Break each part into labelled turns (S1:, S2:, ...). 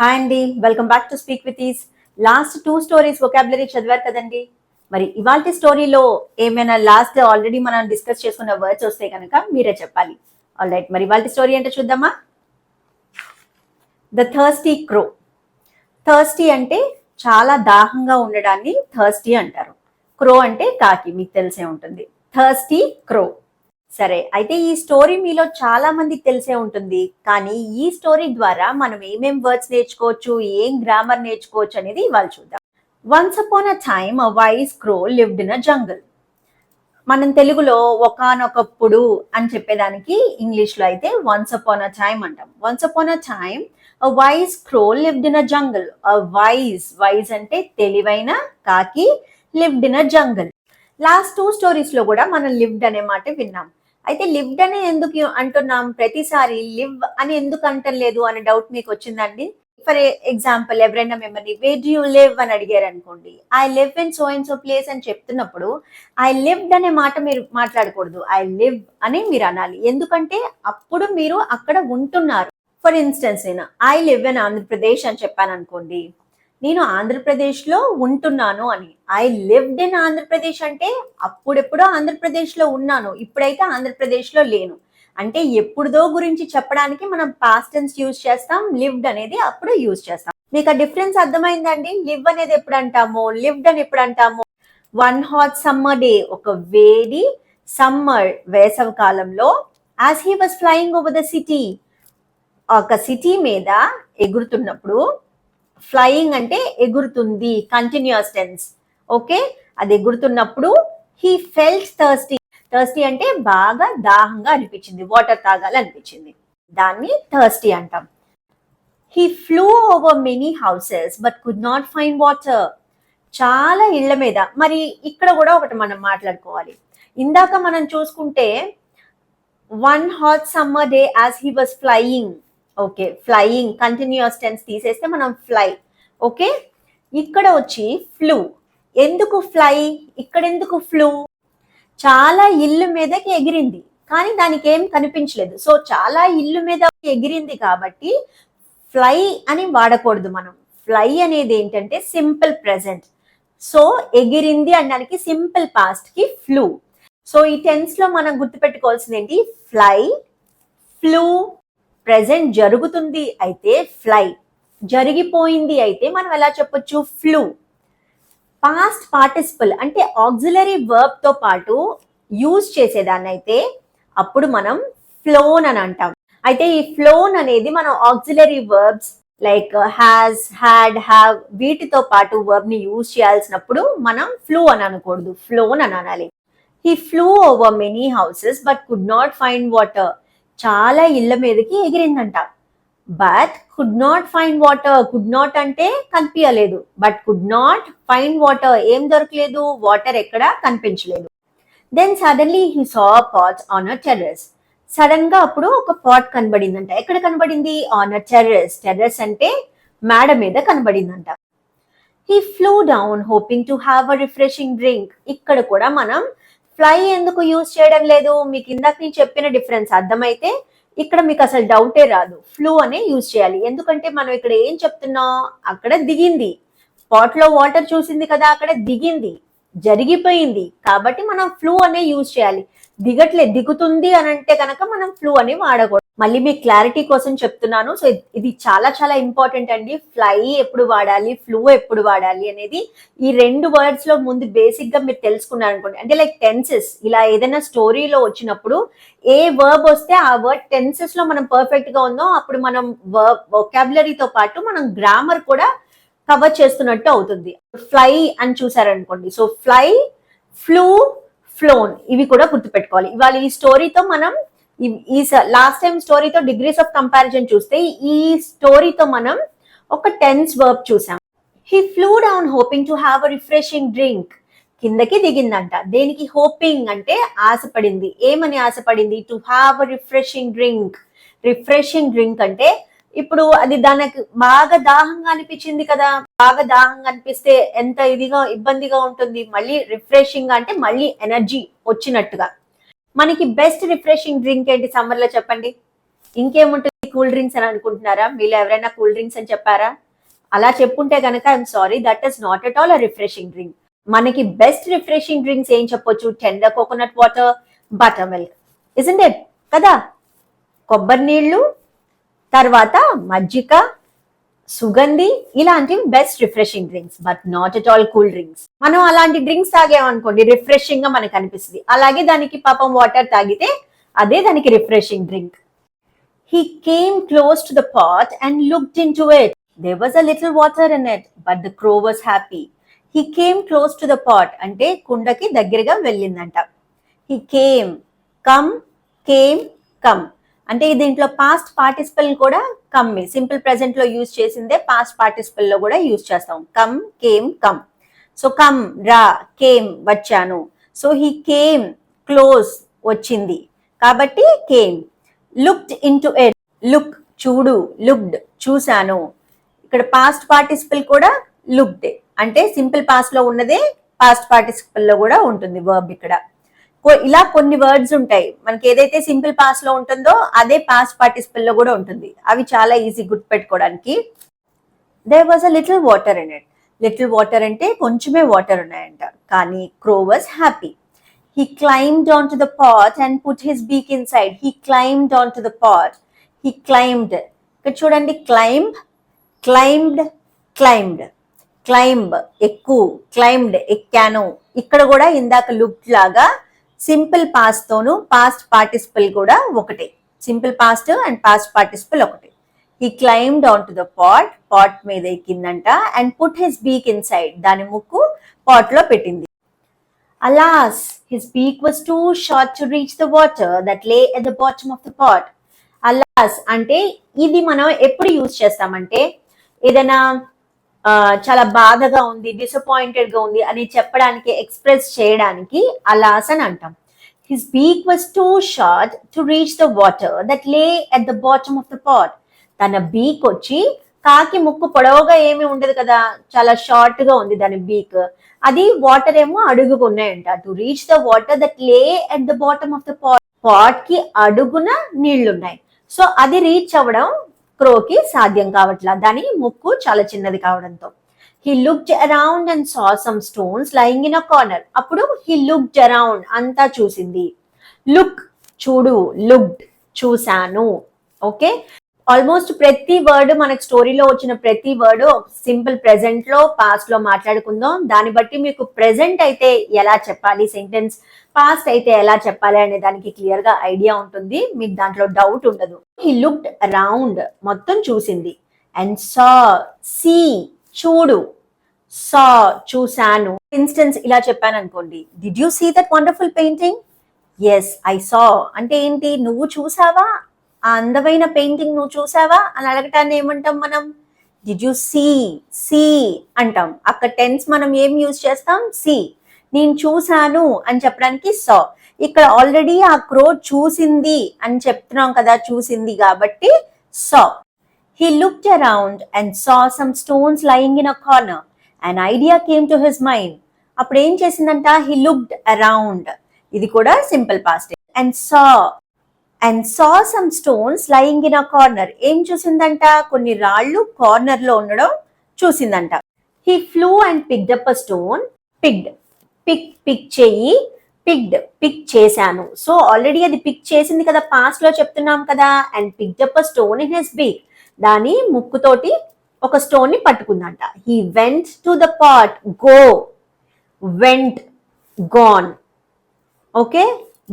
S1: Hi అండి welcome back to speak with ease last two stories vocabulary చదివారు కదండి. మరి ఇవాళ స్టోరీలో ఏమైనా లాస్ట్ ఆల్రెడీ మనం డిస్కస్ చేసుకున్న వర్డ్స్ వస్తే కనుక మీరే చెప్పాలి. ఆల్ రైట్ మరి ఇవాళ స్టోరీ అంటే చూద్దామా? ద థర్స్టీ క్రో థర్స్టీ అంటే చాలా దాహంగా ఉండడాన్ని థర్స్టీ అంటారు. క్రో అంటే కాకి మీకు తెలిసే ఉంటుంది. థర్స్టీ క్రో సరే అయితే ఈ స్టోరీ మీలో చాలా మందికి తెలిసే ఉంటుంది. కానీ ఈ స్టోరీ ద్వారా మనం ఏమేం వర్డ్స్ నేర్చుకోవచ్చు ఏం గ్రామర్ నేర్చుకోవచ్చు అనేది ఇవాళ చూద్దాం. Once upon a time a wise crow lived in a jungle మనం తెలుగులో ఒకానొకప్పుడు అని చెప్పేదానికి ఇంగ్లీష్లో అయితే వన్స్ అపాన్ అ టైమ్ అంటాం. Once upon a time a wise crow lived in a jungle a wise wise అంటే తెలివైన కాకి lived in a jungle last two స్టోరీస్లో కూడా మనం లివ్డ్ అనే మాట విన్నాం. అయితే లివ్డ్ అని ఎందుకు అంటున్నాం? ప్రతిసారి లివ్ అని ఎందుకు అంటలేదు అనే డౌట్ మీకు వచ్చిందండి? ఫర్ ఎగ్జాంపుల్ ఎవరైనా మిమ్మల్ని వే డూ యూ లివ్ అని అడిగారు అనుకోండి I live in so in so place అని చెప్తున్నప్పుడు ఐ లివ్డ్ అనే మాట మీరు మాట్లాడకూడదు. ఐ లివ్ అని మీరు అనాలి. ఎందుకంటే అప్పుడు మీరు అక్కడ ఉంటున్నారు. ఫర్ ఇన్స్టెన్స్ నేను ఐ లివ్ ఇన్ ఆంధ్రప్రదేశ్ అని చెప్పాను అనుకోండి నేను ఆంధ్రప్రదేశ్లో ఉంటున్నాను అని. ఐ లివ్డ్ ఇన్ ఆంధ్రప్రదేశ్ అంటే అప్పుడెప్పుడో ఆంధ్రప్రదేశ్లో ఉన్నాను. ఇప్పుడైతే ఆంధ్రప్రదేశ్లో లేను. అంటే ఎప్పుడుదో గురించి చెప్పడానికి మనం పాస్ట్ టెన్స్ యూజ్ చేస్తాం లివ్డ్ అనేది అప్పుడు యూజ్ చేస్తాం. మీకు ఆ డిఫరెన్స్ అర్థమైందండి? లివ్ అనేది ఎప్పుడు అంటాము లివ్డ్ అని ఎప్పుడు అంటాము వన్ హాట్ సమ్మర్ డే ఒక వేడి సమ్మర్ వేసవ కాలంలో as he was flying over the city ఒక సిటీ మీద ఎగురుతున్నప్పుడు ఫ్లయింగ్ అంటే ఎగురుతుంది కంటిన్యూస్ టెన్స్ ఓకే? అది ఎగురుతున్నప్పుడు హీ ఫెల్ట్ థర్స్టీ థర్స్టీ అంటే బాగా దాహంగా అనిపించింది వాటర్ తాగాలి అనిపించింది దాన్ని థర్స్టీ అంటాం. He flew over many houses but could not find water చాలా ఇళ్ళ మీద మరి ఇక్కడ కూడా ఒకటి మనం మాట్లాడుకోవాలి. ఇందాక మనం చూసుకుంటే one hot summer day as he was flying okay flying continuous tense తీసేస్తే మనం ఫ్లై ఓకే ఇక్కడ వచ్చి ఫ్లూ ఎందుకు ఫ్లై ఇక్కడ ఎందుకు ఫ్లూ చాలా ఇల్లు మీదకి ఎగిరింది కానీ దానికి ఏం కనిపించలేదు. సో చాలా ఇల్లు మీద ఎగిరింది కాబట్టి ఫ్లై అని వాడకూడదు మనం. ఫ్లై అనేది ఏంటంటే సింపుల్ ప్రజెంట్ సో ఎగిరింది అనడానికి సింపుల్ పాస్ట్కి ఫ్లూ సో ఈ టెన్స్లో మనం గుర్తుపెట్టుకోవాల్సింది ఏంటి? ఫ్లై ఫ్లూ ప్రెజెంట్ జరుగుతుంది అయితే ఫ్లై. జరిగిపోయింది అయితే మనం ఎలా చెప్పొచ్చు? ఫ్లూ. పాస్ట్ పార్టిసిపల్ అంటే ఆక్సిలరీ వర్బ్తో పాటు యూజ్ చేసేదాన్ని అయితే అప్పుడు మనం ఫ్లోన్ అని అంటాం. అయితే ఈ ఫ్లోన్ అనేది మనం auxiliary verbs like has had have వీటితో పాటు వర్బ్ని యూజ్ చేయాల్సినప్పుడు మనం ఫ్లూ అని అనకూడదు. ఫ్లోన్ అని అనాలి. He flew over many houses but could not find water చాలా ఇళ్ళ మీదకి ఎగిరిందంట. But could not find water could not అంటే కనిపించలేదు but could not find water ఏం దొరకలేదు? వాటర్ ఎక్కడ? కనిపించలేదు. Then suddenly he saw pots on a terrace సడన్గా అప్పుడు ఒక పాట్ కనబడిందంట. ఎక్కడ కనబడింది? ఆన్ అ టెర్రస్ టెర్రస్ అంటే మేడ మీద కనబడిందంట. He flew down hoping to have a refreshing drink ఇక్కడ కూడా మనం ఫ్లై ఎందుకు యూజ్ చేయడం లేదు? మీకు ఇందాక నేను చెప్పిన డిఫరెన్స్ అర్థమైతే ఇక్కడ మీకు అసలు డౌటే రాదు. ఫ్లూ అనే యూజ్ చేయాలి. ఎందుకంటే మనం ఇక్కడ ఏం చెప్తున్నాం? అక్కడ దిగింది. పాట్లో వాటర్ చూసింది కదా అక్కడ దిగింది. జరిగిపోయింది. కాబట్టి మనం ఫ్లూ అనే యూజ్ చేయాలి. దిగట్లే దిగుతుంది అని అంటే కనుక మనం ఫ్లూ అని వాడకూడదు. మళ్ళీ మీ క్లారిటీ కోసం చెప్తున్నాను. సో ఇది చాలా చాలా ఇంపార్టెంట్ అండి. ఫ్లై ఎప్పుడు వాడాలి ఫ్లూ ఎప్పుడు వాడాలి అనేది ఈ రెండు వర్డ్స్లో ముందు బేసిక్గా మీరు తెలుసుకున్నారు అనుకోండి అంటే లైక్ టెన్సెస్ ఇలా ఏదైనా స్టోరీలో వచ్చినప్పుడు ఏ వర్బ్ వస్తే ఆ వర్డ్ టెన్సెస్లో మనం పర్ఫెక్ట్గా ఉందో అప్పుడు మనం వర్బ్ వొకాబులరీతో పాటు మనం గ్రామర్ కూడా కవర్ చేస్తున్నట్టు అవుతుంది. ఫ్లై అని చూసారనుకోండి. సో ఫ్లై ఫ్లూ ఫ్లోన్ ఇవి కూడా గుర్తుపెట్టుకోవాలి. ఇవాళ ఈ స్టోరీతో మనం ఈ- లాస్ట్ టైం స్టోరీతో డిగ్రీస్ ఆఫ్ కంపారిజన్ చూస్తే ఈ స్టోరీతో మనం ఒక టెన్స్ వర్బ్ చూసాం. He flew down hoping to have a refreshing drink కిందకి దిగిందంట. దేనికి హోపింగ్ అంటే ఆశపడింది. ఏమని ఆశపడింది? To have a refreshing drink refreshing drink అంటే ఇప్పుడు అది దానికి బాగా దాహంగా అనిపించింది కదా. బాగా దాహంగా అనిపిస్తే ఎంత ఇదిగా ఇబ్బందిగా ఉంటుంది. మళ్ళీ రిఫ్రెషింగ్ అంటే మళ్ళీ ఎనర్జీ వచ్చినట్టుగా. మనకి బెస్ట్ రిఫ్రెషింగ్ డ్రింక్ ఏంటి సమ్మర్లో చెప్పండి? ఇంకేముంటుంది? కూల్ డ్రింక్స్ అని అనుకుంటున్నారా? మీరు ఎవరైనా కూల్ డ్రింక్స్ అని చెప్పారా? అలా చెప్పుంటే కనుక I'm sorry that is not at all a refreshing drink. మనకి బెస్ట్ రిఫ్రెషింగ్ డ్రింక్స్ ఏం చెప్పొచ్చు? Tender coconut water butter milk isn't it? కదా? కొబ్బరి నీళ్ళు తర్వాత మజ్జిగ సుగంధి ఇలాంటివి best refreshing drinks but not at all cool drinks మనం అలాంటి డ్రింక్స్ తాగామనుకోండి రిఫ్రెషింగ్గా మనకు అనిపిస్తుంది. అలాగే దానికి పాపం వాటర్ తాగితే అదే దానికి refreshing drink he came close to the pot and looked into it there was a little water in it but the crow was happy he came close to the pot అంటే కుండకి దగ్గరగా వెళ్ళిందంట. He came come came come అంటే దీంట్లో past participle కూడా కమ్మే simple ప్రెసెంట్లో use చేసిందే past పార్టిసిపల్లో కూడా యూజ్ చేస్తాం. Come came come so come రా కేమ్ వచ్చాను. సో హీ కేమ్ క్లోజ్ వచ్చింది. కాబట్టి came looked into at look చూడు లుక్డ్ చూశాను. ఇక్కడ పాస్ట్ పార్టిసిపల్ కూడా లుక్డ్ అంటే సింపుల్ పాస్ట్లో ఉన్నదే పాస్ట్ పార్టిసిపల్లో కూడా ఉంటుంది వర్బ్ ఇక్కడ. ఇలా కొన్ని వర్డ్స్ ఉంటాయి. మనకి ఏదైతే సింపుల్ పాస్లో ఉంటుందో అదే పాస్ పార్టిసిపల్లో కూడా ఉంటుంది. అవి చాలా easy గుర్తుపెట్టుకోవడానికి. There was a little water in it little water అంటే కొంచెమే వాటర్ ఉన్నాయంట. కానీ crow was happy he climbed on to the pot and put his beak inside he climbed on to the pot he climbed ఇక్కడ చూడండి climb climbed climbed climb ఎక్కువ climbed ఎక్కాను. ఇక్కడ కూడా ఇందాక లుక్ లాగా సింపుల్ పాస్ట్ తోను పాస్ట్ పార్టిసిపల్ కూడా ఒకటే. Simple past and past participle ఒకటే. He climbed onto the pot pot మీద ఎక్కిందంట and put his beak inside దాని ముక్కు పాట్లో పెట్టింది. Alas his beak was too short to reach the water that lay at the bottom of the pot alas అంటే ఇది మనం ఎప్పుడు యూజ్ చేస్తామంటే ఏదైనా చాలా బాధగా ఉంది డిసప్పాయింటెడ్గా ఉంది అని చెప్పడానికి ఎక్స్ప్రెస్ చేయడానికి అలాస్ అని అంటాం. His beak was too short to reach the water that lay at the bottom of the pot తన బీక్ వచ్చి కాకి ముక్కు పొడవుగా ఏమి ఉండదు కదా చాలా షార్ట్గా ఉంది దాని బీక్ అది వాటర్ ఏమో అడుగుకున్నాయంట to reach the water that lay at the bottom of the pot పాట్కి అడుగున నీళ్ళున్నాయి సో అది రీచ్ అవ్వడం క్రోకి సాధ్యం కావట్లా. దాని ముక్కు చాలా చిన్నది కావడంతో. He looked around and saw some stones lying in a corner అప్పుడు హీ లుక్డ్ అరౌండ్ అంతా చూసింది. లుక్ చూడు లుక్డ్ చూశాను. ఓకే ఆల్మోస్ట్ ప్రతి వర్డ్ మనకి స్టోరీలో వచ్చిన ప్రతి వర్డ్ సింపుల్ ప్రెసెంట్లో పాస్ట్లో మాట్లాడుకుందాం. దాన్ని బట్టి మీకు ప్రెసెంట్ అయితే ఎలా చెప్పాలి సెంటెన్స్ పాస్ట్ అయితే ఎలా చెప్పాలి అనే దానికి క్లియర్గా ఐడియా ఉంటుంది. మీకు దాంట్లో డౌట్ ఉండదు. ఈ లుక్డ్ అరౌండ్ మొత్తం చూసింది. అండ్ సా సీ చూడు. సా చూశాను. ఇన్స్టెన్స్ ఇలా చెప్పాను అనుకోండి did you see that wonderful painting yes I saw అంటే ఏంటి? నువ్వు చూసావా? ఆ అందమైన పెయింటింగ్ నువ్వు చూసావా? అని అడగటాన్ని ఏమంటాం మనం? డిడ్ యు సీ సీ అంటాం. అక్కడ టెన్స్ మనం ఏం యూజ్ చేస్తాం? సీ నేను చూశాను అని చెప్పడానికి సా ఇక్కడ ఆల్రెడీ ఆ క్రో చూసింది అని చెప్తున్నాం కదా చూసింది కాబట్టి saw he looked around and saw some stones lying in a corner and idea came to his mind అప్పుడు ఏం చేసిందంట? హీ లుక్డ్ అరౌండ్ ఇది కూడా simple past and saw and saw some stones lying in a corner ఏం చూసిందంట? కొన్ని రాళ్ళు కార్నర్లో ఉండడం చూసిందంట. He flew and picked up a stone picked pick pick చేయి పిక్డ్ పిక్ చేశాను. సో ఆల్రెడీ అది పిక్ చేసింది కదా పాస్ట్లో చెప్తున్నాం కదా and picked up a stone in his beak దాని ముక్కుతోటి ఒక స్టోన్ని పట్టుకుందంట. He went to the pot go went gone okay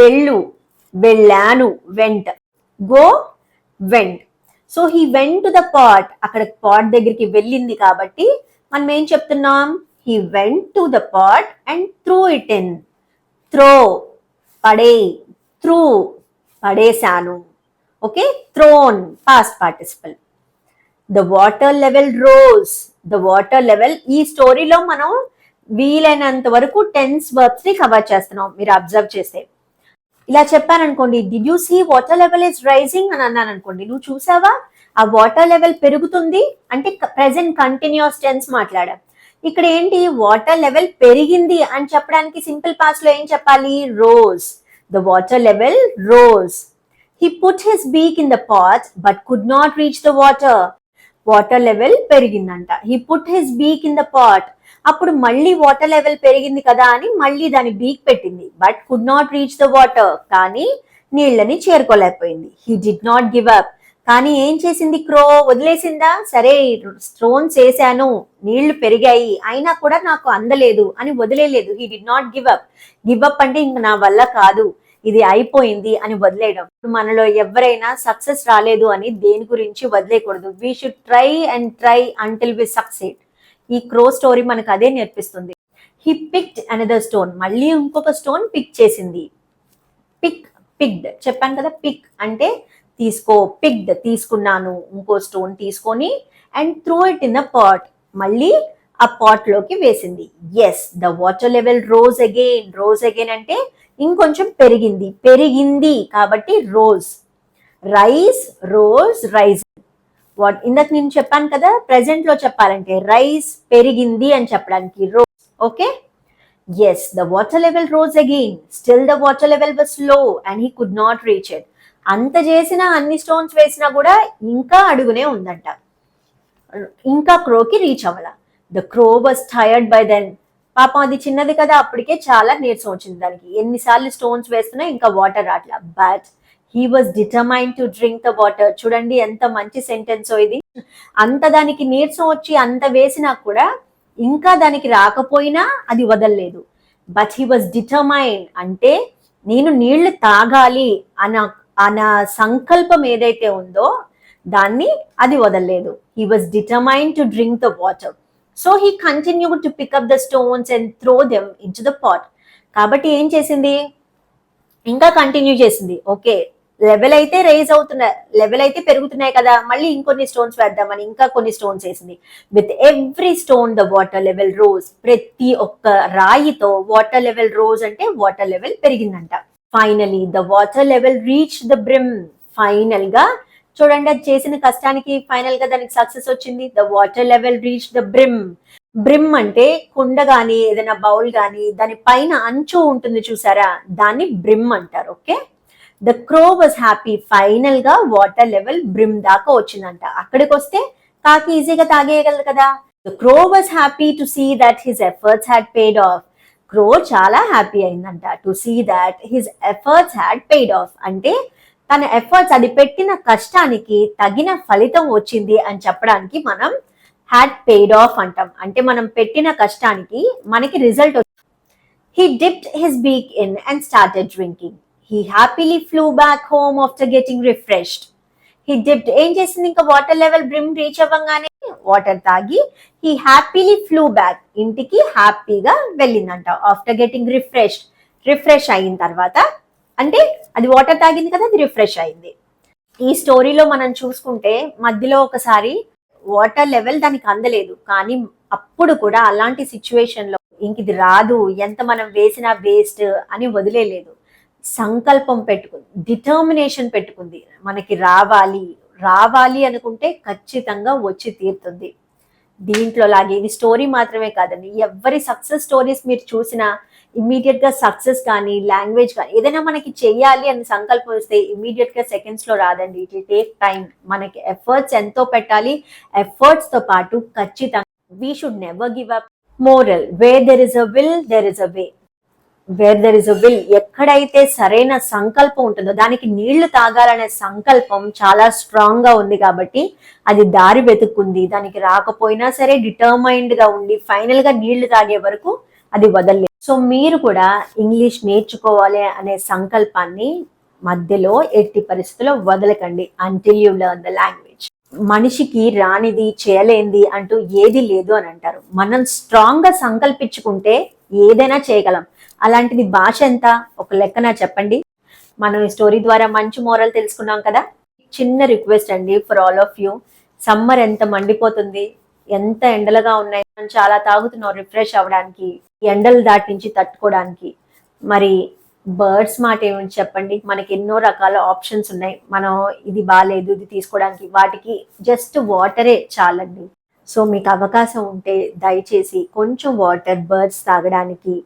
S1: వెళ్ళు. వెళ్ళాను went go went so he went to the pot అక్కడ పాట్ దగ్గరికి వెళ్ళింది కాబట్టి మనం ఏం చెప్తున్నాం? He went to the pot and threw it in throw పడే threw పడేశాను. Okay thrown past participle the water level rose the water level ఈ స్టోరీలో మనం వీలైనంత వరకు టెన్స్ వర్బ్స్ని కవర్ చేస్తున్నాం. మీరు అబ్జర్వ్ చేస్తే. ఇలా చెప్పాననుకోండి do you see water level is rising అని అన్నాను అనుకోండి నువ్వు చూసావా? ఆ వాటర్ లెవెల్ పెరుగుతుంది? అంటే ప్రెసెంట్ కంటిన్యూస్ టెన్స్ మాట్లాడా. ఇక్కడ ఏంటి? వాటర్ లెవెల్ పెరిగింది అని చెప్పడానికి సింపుల్ పాస్లో ఏం చెప్పాలి? Rose the water level rose he put his beak in the pot but could not reach the water water level పెరిగిందంట. He put his beak in the pot అప్పుడు మళ్ళీ వాటర్ లెవెల్ పెరిగింది కదా అని మళ్ళీ దాని బీక్ పెట్టింది. But could not reach the water కానీ నీళ్ళని చేరుకోలేకపోయింది. He did not give up కానీ ఏం చేసింది క్రో? వదిలేసిందా? సరే స్టోన్స్ వేసాను. నీళ్ళు పెరిగాయి. అయినా కూడా నాకు అందలేదు అని వదిలేదు he did not give up give up అంటే ఇంక నా వల్ల కాదు. ఇది అయిపోయింది అని వదిలేయడం. ఇప్పుడు మనలో ఎవరైనా సక్సెస్ రాలేదు అని దేని గురించి వదిలేయకూడదు. We should try and try until we succeed ఈ క్రో స్టోరీ మనకు అదే నేర్పిస్తుంది. హీ పిక్డ్ అనదర్ స్టోన్ మళ్ళీ ఇంకొక స్టోన్ పిక్ చేసింది. పిక్ పిక్డ్ చెప్పాను కదా పిక్ అంటే తీసుకో పిక్డ్ తీసుకున్నాను ఇంకో స్టోన్ తీసుకొని and throw it in the pot మళ్ళీ ఆ పాట్లోకి వేసింది. As the water level rose again rose again అంటే ఇంకొంచెం పెరిగింది. పెరిగింది కాబట్టి rose rise rose rise what ఇందాక నేను చెప్పాను కదా ప్రెసెంట్లో చెప్పాలంటే రైస్ పెరిగింది అని చెప్పడానికి rose okay as the water level rose again still the water level వాస్లో and he could not reach it అంత చేసినా అన్ని స్టోన్స్ వేసినా కూడా ఇంకా అడుగునే ఉందంట. ఇంకా క్రోకి reach అవ్వాల. The crow was tired by then పాపం అది చిన్నది కదా అప్పటికే చాలా నీరసం వచ్చింది దానికి. ఎన్నిసార్లు స్టోన్స్ వేస్తున్నా ఇంకా water రాట్లా. But he was determined to drink the water చూడండి ఎంత మంచి సెంటెన్స్ ఇది. అంత దానికి నీరసం వచ్చి అంత వేసినా కూడా ఇంకా దానికి రాకపోయినా అది వదలలేదు. బట్ హీ వాజ్ డిటర్మైన్ అంటే నేను నీళ్ళు తాగాలి అన్న అన్న సంకల్పం ఏదైతే ఉందో దాన్ని అది వదలలేదు. He was determined to drink the water so he continue to pick up the stones and throw them in the pot కాబట్టి ఏం చేసింది? ఇంకా కంటిన్యూ చేసింది. ఓకే లెవెల్ అయితే రైజ్ అవుతున్నాయి. లెవెల్ అయితే పెరుగుతున్నాయి కదా. మళ్ళీ ఇంకొన్ని స్టోన్స్ వేద్దామని ఇంకా కొన్ని స్టోన్స్ వేసింది. With every stone the water level rose ప్రతి ఒక్క రాయితో వాటర్ లెవెల్ రోజ్ అంటే వాటర్ లెవెల్ పెరిగిందంట. Finally the water level reach the brim ఫైనల్గా చూడండి అది చేసిన కష్టానికి ఫైనల్గా దానికి సక్సెస్ వచ్చింది. The water level reach the brim brim అంటే కుండ గాని ఏదైనా బౌల్ గాని దాని పైన అంచు ఉంటుంది చూసారా? దాన్ని బ్రిమ్ అంటారు okay? The crow was happy ఫైనల్గా వాటర్ లెవెల్ బ్రిమ్ దాకా వచ్చిందంట. అక్కడికి వస్తే కాకి ఈజీగా తాగేయగలదు కదా? The crow was happy to see that his efforts had paid off crow చాలా హ్యాపీ అయిందంట. To see that his efforts had paid off అంటే తన ఎఫర్ట్స్ అది పెట్టిన కష్టానికి తగిన ఫలితం వచ్చింది అని చెప్పడానికి మనం హ్యాడ్ పెయిడ్ ఆఫ్ అంటాం. అంటే మనం పెట్టిన కష్టానికి మనకి result he dipped his beak in and started drinking he happily flew back home after getting refreshed he dipped ఏం చేసింది? ఇంకా వాటర్ లెవెల్ బ్రిమ్ రీచ్ అవ్వగానే వాటర్ తాగి హీ హ్యాపీలీ ఫ్లూ బ్యాక్ ఇంటికి హ్యాపీగా వెళ్ళిందంట. ఆఫ్టర్ గెటింగ్ రిఫ్రెష్డ్ రిఫ్రెష్ అయిన తర్వాత అంటే అది వాటర్ తాగింది కదా అది రిఫ్రెష్ అయింది. ఈ స్టోరీలో మనం చూసుకుంటే మధ్యలో ఒకసారి వాటర్ లెవెల్ దానికి అందలేదు. కానీ అప్పుడు కూడా అలాంటి సిచ్యువేషన్లో ఇంక ఇది రాదు ఎంత మనం వేసినా వేస్ట్ అని వదిలేదు సంకల్పం పెట్టుకుంది డిటర్మినేషన్ పెట్టుకుంది. మనకి రావాలి రావాలి అనుకుంటే ఖచ్చితంగా వచ్చి తీరుతుంది. దీంట్లో లాగే ఇది స్టోరీ మాత్రమే కాదండి. ఎవరి సక్సెస్ స్టోరీస్ మీరు చూసినా ఇమ్మీడియట్గా సక్సెస్ కానీ లాంగ్వేజ్ కానీ ఏదైనా మనకి చెయ్యాలి అని సంకల్పం వస్తే ఇమ్మీడియట్గా సెకండ్స్లో రాదండి. ఇట్ టేక్ టైం మనకి ఎఫర్ట్స్ ఎంతో పెట్టాలి. ఎఫర్ట్స్తో పాటు ఖచ్చితంగా we should never give up moral where there is a will there is a way where there is a will ఎక్కడైతే సరైన సంకల్పం ఉంటుందో దానికి నీళ్ళు తాగాలనే సంకల్పం చాలా స్ట్రాంగ్గా ఉంది కాబట్టి అది దారి వెతుక్కుంది. దానికి రాకపోయినా సరే డిటర్మైన్డ్గా ఉండి ఫైనల్గా నీళ్ళు తాగే వరకు అది వదలలేదు. సో మీరు కూడా ఇంగ్లీష్ నేర్చుకోవాలి అనే సంకల్పాన్ని మధ్యలో ఎట్టి పరిస్థితుల్లో వదలకండి until you learn the language మనిషికి రానిది చేయలేంది అంటూ ఏది లేదు అని అంటారు. మనం స్ట్రాంగ్గా సంకల్పించుకుంటే ఏదైనా చేయగలం. అలాంటిది భాష ఎంత? ఒక లెక్కన చెప్పండి. మనం ఈ స్టోరీ ద్వారా మంచి మోరల్ తెలుసుకున్నాం కదా? చిన్న రిక్వెస్ట్ అండి for all of you summer ఎంత మండిపోతుంది? ఎంత ఎండలుగా ఉన్నాయి? మనం చాలా తాగుతున్నాం రిఫ్రెష్ అవ్వడానికి. ఎండలు దాటి నుంచి తట్టుకోవడానికి మరి బర్డ్స్ మాట ఏమిటి చెప్పండి? మనకి ఎన్నో రకాల ఆప్షన్స్ ఉన్నాయి. మనం ఇది బాగాలేదు ఇది తీసుకోవడానికి. వాటికి జస్ట్ వాటరే చాలండి. సో మీకు అవకాశం ఉంటే దయచేసి కొంచెం వాటర్ బర్డ్స్ తాగడానికి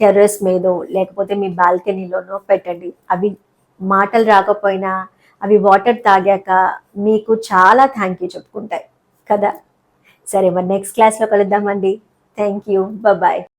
S1: టెర్రస్ మీదో లేకపోతే మీ బాల్కనీలోనో పెట్టండి. అవి మాటలు రాకపోయినా అవి వాటర్ తాగాక మీకు చాలా థ్యాంక్ యూ చెప్పుకుంటాయి. కదా? సరే మరి నెక్స్ట్ క్లాస్లో కలుద్దామండి. Thank you bye